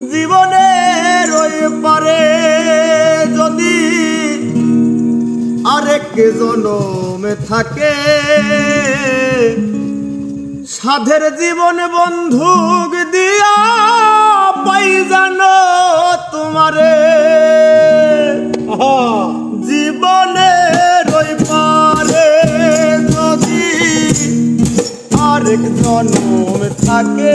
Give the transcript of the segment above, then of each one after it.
জীবনের ওই পারে যদি আরেক জনমে থাকে, সাধের জীবন বন্ধুক দিয়া পাই জানো তোমারে। জীবনের ওই পারে যদি আরেক জনম থাকে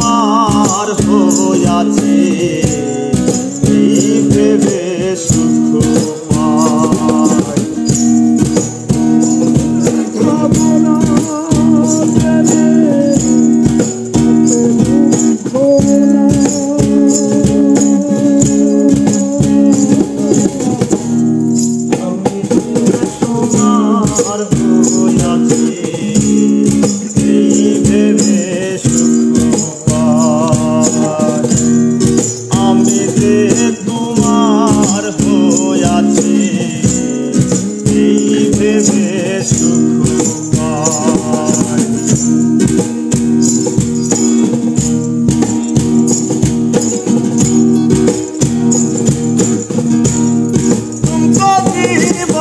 তোমার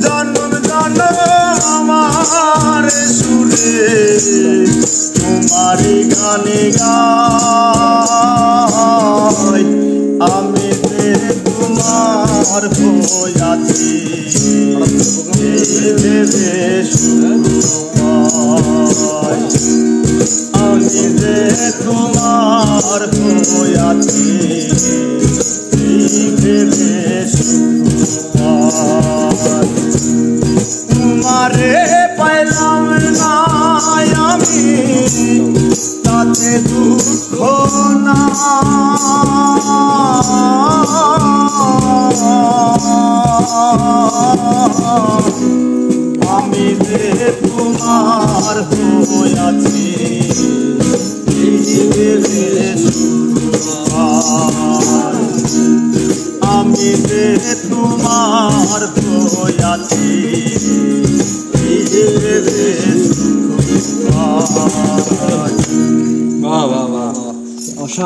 জন্ম জন্ম আমার সুরে। তোমারি গানে গাই। আমি তোমার এই ভেবে আমি যে তোমার দুঃখ আমি যে তোমার হইয়াছি এই আমি যে তোমার হইয়াছি shot.